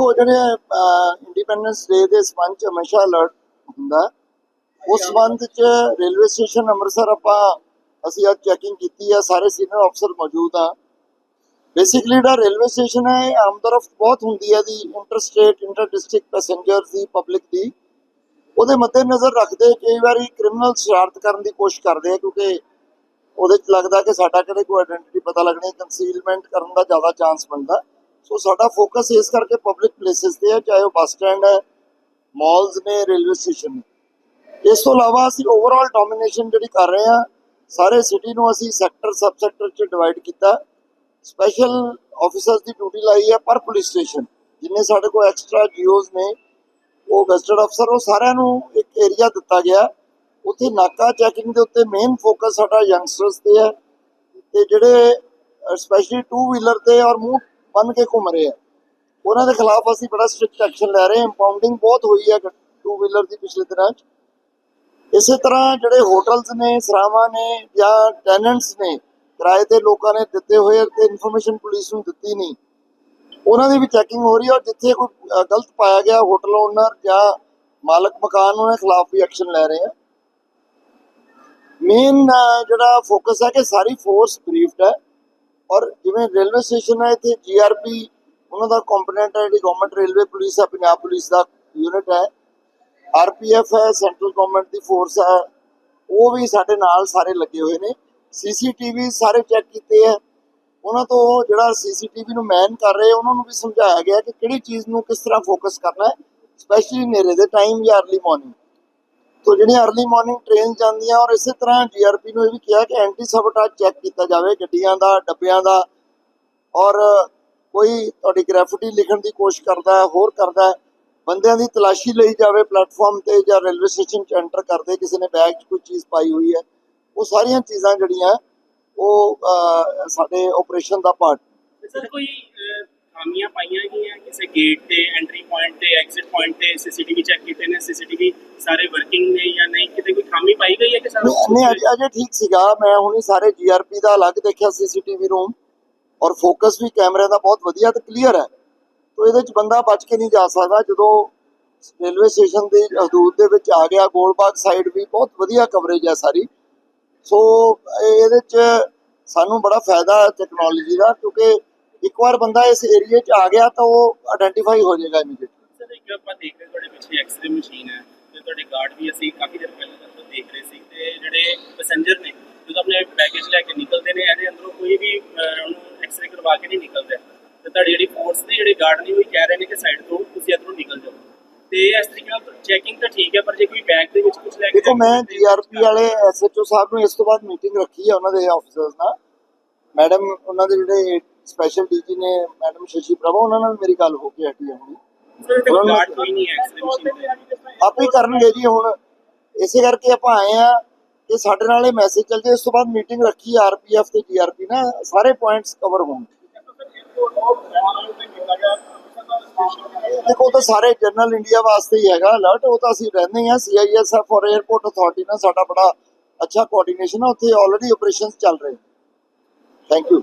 ਦੇਖੋ ਜਿਹੜੇ ਇੰਡੀਪੈਂਡੈਂਸ ਡੇ ਦੇ ਸਬੰਧ ਚ ਹਮੇਸ਼ਾ ਅਲਰਟ ਹੁੰਦਾ ਉਸ ਸਬੰਧ ਚ ਰੇਲਵੇ ਸਟੇਸ਼ਨ ਅੰਮ੍ਰਿਤਸਰ ਆਪਾਂ, ਅਸੀਂ ਅੱਜ ਚੈਕਿੰਗ ਕੀਤੀ ਹੈ, ਸਾਰੇ ਸੀਨੀਅਰ ਅਫਸਰ ਮੌਜੂਦ ਆ। ਬੇਸਿਕਲੀ ਜਿਹੜਾ ਰੇਲਵੇ ਸਟੇਸ਼ਨ ਹੈ ਆਮਦਰਫਤ ਬਹੁਤ ਹੁੰਦੀ ਹੈ ਦੀ ਇੰਟਰ ਇੰਟਰ ਡਿਸਟ੍ਰਿਕਟ ਪੈਸੇਂਜਰਸ ਦੀ ਪਬਲਿਕ ਦੀ। ਉਹਦੇ ਮੱਦੇ ਨਜ਼ਰ ਰੱਖਦੇ ਕਈ ਵਾਰੀ ਕ੍ਰਿਮੀਨਲ ਸ਼ਰਾਰਤ ਕਰਨ ਦੀ ਕੋਸ਼ਿਸ਼ ਕਰਦੇ ਆ, ਕਿਉਂਕਿ ਉਹਦੇ ਚ ਲੱਗਦਾ ਕਿ ਸਾਡਾ ਕਿਹੜੇ ਕੋਈ ਆਇਡੈਂਟੀਟੀ ਪਤਾ ਲੱਗਣੀ ਕੰਸੀਲਮੈਂਟ ਕਰਨ ਦਾ ਜ਼ਿਆਦਾ ਚਾਂਸ ਬਣਦਾ। ਸੋ ਸਾਡਾ ਫੋਕਸ ਇਸ ਕਰਕੇ ਪਬਲਿਕ ਪਲੇਸਿਸ ਤੇ ਹੈ, ਚਾਹੇ ਉਹ ਬੱਸ ਸਟੈਂਡ ਹੈ ਮਾਲਸ ਨੇ ਰੇਲਵੇ ਸਟੇਸ਼ਨ ਨੇ। ਇਸ ਤੋਂ ਇਲਾਵਾ ਅਸੀਂ ਓਵਰਆਲ ਡੋਮੀਨੇਸ਼ਨ ਜਿਹੜੀ ਕਰ ਰਹੇ ਹਾਂ, ਸਾਰੇ ਸਿਟੀ ਨੂੰ ਅਸੀਂ ਸੈਕਟਰ ਸਬ ਸੈਕਟਰ ਚ ਡਿਵਾਈਡ ਕੀਤਾ। ਸਪੈਸ਼ਲ ਆਫੀਸਰਸ ਦੀ ਡਿਊਟੀ ਲਾਈ ਹੈ ਪਰ ਪੁਲਿਸ ਸਟੇਸ਼ਨ ਜਿੰਨੇ ਸਾਡੇ ਕੋਲ ਐਕਸਟਰਾ ਜੀਓਜ਼ ਨੇ, ਉਹ ਗਸਟਡ ਅਫਸਰ ਉਹ ਸਾਰਿਆਂ ਨੂੰ ਇੱਕ ਏਰੀਆ ਦਿੱਤਾ ਗਿਆ। ਉੱਥੇ ਨਾਕਾ ਚੈਕਿੰਗ ਦੇ ਉੱਤੇ ਮੇਨ ਫੋਕਸ ਸਾਡਾ ਯੰਗਸਟਰਸ ਤੇ ਹੈ। ਤੇ ਜਿਹੜੇ ਸਪੈਸ਼ਲੀ ਟੂ ਵੀਲਰ ਤੇ ਔਰ ਮੂਵ ਬੰਨ ਕੇ ਘੁੰਮ ਰਹੇ ਆ। ਉਹਨਾਂ ਦੇ ਖਿਲਾਫ ਅਸੀਂ ਬੜਾ ਸਟ੍ਰਿਕਟ ਐਕਸ਼ਨ ਲੈ ਰਹੇ ਹਾਂ। ਇੰਪਾਊਂਡਿੰਗ ਬਹੁਤ ਹੋਈ ਹੈ ਟੂ ਵੀਲਰ ਦੀ ਪਿਛਲੇ ਦਿਨਾਂ 'ਚ। ਇਸੇ ਤਰ੍ਹਾਂ ਜਿਹੜੇ ਹੋਟਲਸ ਨੇ, ਸਰਾਵਾਂ ਨੇ ਜਾਂ ਟੈਨੈਂਟਸ ਨੇ, ਕਿਰਾਏ ਤੇ ਲੋਕਾਂ ਨੇ ਦਿੱਤੇ ਹੋਏ ਤੇ ਇਨਫੋਰਮੇਸ਼ਨ ਪੁਲਿਸ ਨੂੰ ਦਿੱਤੀ ਨਹੀਂ। ਉਹਨਾਂ ਦੀ ਵੀ ਚੈਕਿੰਗ ਹੋ ਰਹੀ ਹੈ ਔਰ ਜਿੱਥੇ ਕੋਈ ਗਲਤ ਪਾਇਆ ਗਿਆ ਹੋਟਲ ਓਨਰ ਜਾਂ ਮਾਲਕ ਮਕਾਨ, ਉਹਨਾਂ ਖਿਲਾਫ ਵੀ ਐਕਸ਼ਨ ਲੈ ਰਹੇ ਆ। ਮੇਨ ਜਿਹੜਾ ਫੋਕਸ ਹੈ ਕਿ ਸਾਰੀ ਫੋਰਸ ਬਰੀਫਡ ਹੈ ਔਰ ਜਿਵੇਂ ਰੇਲਵੇ ਸਟੇਸ਼ਨ ਹੈ, ਇੱਥੇ ਜੀਆਰਪੀ ਉਹਨਾਂ ਦਾ ਕੰਪੋਨੈਂਟ ਹੈ, ਜਿਹੜੀ ਗਵਰਨਮੈਂਟ ਰੇਲਵੇ ਪੁਲਿਸ ਹੈ, ਪੰਜਾਬ ਪੁਲਿਸ ਦਾ ਯੂਨਿਟ ਹੈ। ਆਰਪੀਐਫ ਹੈ ਸੈਂਟਰਲ ਗਵਰਨਮੈਂਟ ਦੀ ਫੋਰਸ ਹੈ। ਉਹ ਵੀ ਸਾਡੇ ਨਾਲ ਸਾਰੇ ਲੱਗੇ ਹੋਏ ਨੇ। ਸੀਸੀਟੀਵੀ ਸਾਰੇ ਚੈੱਕ ਕੀਤੇ ਆ ਉਹਨਾਂ ਤੋਂ ਜਿਹੜਾ ਸੀਸੀਟੀਵੀ ਨੂੰ ਮੈਨ ਕਰ ਰਹੇ, ਉਹਨਾਂ ਨੂੰ ਵੀ ਸਮਝਾਇਆ ਗਿਆ ਕਿ ਕਿਹੜੀ ਚੀਜ਼ ਨੂੰ ਕਿਸ ਤਰ੍ਹਾਂ ਫੋਕਸ ਕਰਨਾ ਹੈ ਸਪੈਸ਼ਲੀ ਨੇਰੇ ਦੇ ਟਾਈਮ ਜਾਂ अर्ਲੀ ਮਾਰਨਿੰਗ ਤੋ ਜਿਹੜੀਆਂ अर्ਲੀ ਮਾਰਨਿੰਗ ਟ੍ਰੇਨ ਜਾਂਦੀਆਂ ਔਰ ਇਸੇ ਤਰ੍ਹਾਂ ਜੀਆਰਪੀ ਨੂੰ ਇਹ ਵੀ ਕਿਹਾ ਕਿ ਐਂਟੀ ਸਬਟਾਜ ਚੈੱਕ ਕੀਤਾ ਜਾਵੇ ਗੱਡੀਆਂ ਦਾ, ਡੱਬਿਆਂ ਦਾ ਔਰ ਕੋਈ ਤੁਹਾਡੀ ਗ੍ਰੈਫਿਟੀ ਲਿਖਣ ਦੀ ਕੋਸ਼ਿਸ਼ ਕਰਦਾ ਹੈ ਹੋਰ ਕਰਦਾ ਹੈ ਬੰਦਿਆਂ ਦੀ ਤਲਾਸ਼ੀ ਲਈ ਜਾਵੇ ਪਲੇਟਫਾਰਮ ਤੇ ਜਾਂ ਰੇਲਵੇ ਸਟੇਸ਼ਨ 'ਚ ਐਂਟਰ ਕਰਦੇ, ਕਿਸੇ ਨੇ ਬੈਗ 'ਚ ਕੋਈ ਚੀਜ਼ ਪਾਈ ਹੋਈ ਹੈ, ਉਹ ਸਾਰੀਆਂ ਚੀਜ਼ਾਂ ਜਿਹੜੀਆਂ ਉਹ ਸਾਡੇ ਆਪਰੇਸ਼ਨ ਦਾ ਪਾਰਟ ਸਰ, ਕੋਈ ਖਾਮੀਆਂ ਪਾਈਆਂ ਗਈਆਂ, ਕਿਸੇ ਗੇਟ ਤੇ ਐਂਟਰੀ ਪੁਆਇੰਟ ਤੇ ਐਗਜ਼ਿਟ ਪੁਆਇੰਟ ਤੇ ਸੀਸੀਟੀਵੀ ਚੈੱਕ ਕੀਤੇ ਨੇ ਸੀਸੀਟੀਵੀ ਸਾਰੇ ਵਰਕਿੰਗ ਨੇ ਜਾਂ ਨਹੀਂ? ਕਿਤੇ ਕੋਈ ਖਾਮੀ ਪਾਈ ਗਈ ਹੈ ਕਿ ਸਾਰਾ ਨਹੀਂ, ਅਜੇ ਅਜੇ ਠੀਕ ਸੀਗਾ। ਮੈਂ ਹੁਣੀ ਸਾਰੇ ਜੀਆਰਪੀ ਦਾ ਅਲੱਗ ਦੇਖਿਆ ਸੀਸੀਟੀਵੀ ਰੂਮ ਔਰ ਫੋਕਸ ਵੀ ਕੈਮਰੇ ਦਾ ਬਹੁਤ ਵਧੀਆ ਤੇ ਕਲੀਅਰ ਹੈ। ਤੋ ਇਹਦੇ ਚ ਬੰਦਾ ਬਚ ਕੇ ਨਹੀਂ ਜਾ ਸਕਦਾ। ਜਦੋਂ ਰੇਲਵੇ ਸਟੇਸ਼ਨ ਦੀ ਹਦੂਦ ਦੇ ਵਿੱਚ ਆ ਗਿਆ, ਗੋਲਬਾਗ ਸਾਈਡ ਵੀ ਬਹੁਤ ਵਧੀਆ ਕਵਰੇਜ ਹੈ ਸਾਰੀ। ਸੋ ਇਹਦੇ ਚ ਸਾਨੂੰ ਬੜਾ ਫਾਇਦਾ ਹੈ ਟੈਕਨੋਲੋਜੀ ਦਾ, ਕਿਉਂਕਿ ਇੱਕ ਵਾਰ ਬੰਦਾ ਇਸ ਏਰੀਏ ਚ ਆ ਗਿਆ ਤਾਂ ਉਹ ਆਇਡੈਂਟੀਫਾਈ ਹੋ ਜਾਏਗਾ ਇਮੀਡੀਏਟਲੀ ਸਰ ਇੱਕ ਆਪਾਂ ਦੇਖ ਰਹੇ ਤੁਹਾਡੇ ਪਿੱਛੇ ਐਕਸ-ਰੇ ਮਸ਼ੀਨ ਹੈ ਤੇ ਤੁਹਾਡੇ ਗਾਰਡ ਵੀ ਅਸੀਂ ਕਾਫੀ ਦਿਨ ਪਹਿਲਾਂ ਤੋਂ ਦੇਖ ਰਹੇ ਸੀ ਤੇ ਜਿਹੜੇ ਪੈਸੇਂਜਰ ਨੇ ਜਦੋਂ ਆਪਣੇ ਬੈਗੇਜ ਲੈ ਕੇ ਨਿਕਲਦੇ ਨੇ ਇਹਦੇ ਅੰਦਰੋਂ ਕੋਈ ਵੀ ਉਹਨੂੰ ਐਕਸ-ਰੇ ਕਰਵਾ ਕੇ ਨਹੀਂ ਨਿਕਲਦਾ। ਤੇ ਤੁਹਾਡੀ ਜਿਹੜੀ ਫੋਰਸ ਦੇ ਜਿਹੜੇ ਗਾਰਡ ਨੇ ਉਹ ਕਹਿ ਰਹੇ ਨੇ ਕਿ ਸਾਈਡ ਤੋਂ ਤੁਸੀਂ ਇੱਧਰੋਂ ਨਿਕਲ ਜਾਓ। ਤੇ ਇਸ ਤਰੀਕੇ ਨਾਲ ਚੈਕਿੰਗ ਤਾਂ ਠੀਕ ਹੈ ਪਰ ਜੇ ਕੋਈ ਬੈਗ ਦੇ ਵਿੱਚ ਕੁਝ ਲੈ ਕੇ ਦੇਖੋ ਮੈਂ ਜੀਆਰਪੀ ਵਾਲੇ ਐਸਐਚਓ ਸਾਹਿਬ ਨੂੰ ਇਸ ਤੋਂ ਬਾਅਦ ਮੀਟਿੰਗ ਰੱਖੀ ਹੈ ਉਹਨਾਂ ਦੇ ਆਫੀਸਰਸ ਨਾਲ। ਮੈਡਮ ਉਹਨਾਂ ਦੇ ਜਿਹੜੇ ਸਪੈਸ਼ਲ ਡੀਜੀ ਨੇ ਮੈਡਮ ਸ਼ਸ਼ੀ ਪ੍ਰਭਾ ਉਹਨਾਂ ਨਾਲ ਮੇਰੀ ਗੱਲ ਹੋ ਕੇ ਹਟੀ ਹੈ ਹੁਣੀ। ਨੂੰ- ਗਾਰਡ ਕੋਈ ਨਹੀਂ ਹੈ ਆਪੇ ਕਰਨਗੇ ਜੀ ਹੁਣ। ਇਸੇ ਕਰਕੇ ਆਪਾਂ ਆਏ ਆ ਕਿ ਸਾਡੇ ਨਾਲ ਇਹ ਮੈਸੇਜ ਚੱਲ ਜੇ ਇਸ ਤੋਂ ਬਾਅਦ ਮੀਟਿੰਗ ਰੱਖੀ ਆਰਪੀਐਫ ਤੇ ਜੀਆਰਪੀ ਨਾਲ। ਸਾਰੇ ਪੁਆਇੰਟਸ ਕਵਰ ਹੋਣ ਦੇਖੋ ਤਾਂ ਸਾਰੇ ਜਨਰਲ ਇੰਡੀਆ ਵਾਸਤੇ ਹੀ ਹੈਗਾ। ਅਲਰਟ ਉਹ ਤਾਂ ਅਸੀਂ ਰਹਿੰਦੇ ਹਾਂ। ਸੀਆਈਐਸਐਫ ਔਰ 에어ਪੋਰਟ ਅਥਾਰਟੀ ਨਾਲ ਸਾਡਾ ਬੜਾ ਅੱਛਾ ਕੋਆਰਡੀਨੇਸ਼ਨ ਹੈ ਉੱਥੇ ਆਲਰੇਡੀ ਆਪਰੇਸ਼ਨਸ ਚੱਲ ਰਹੇ ਥੈਂਕ ਯੂ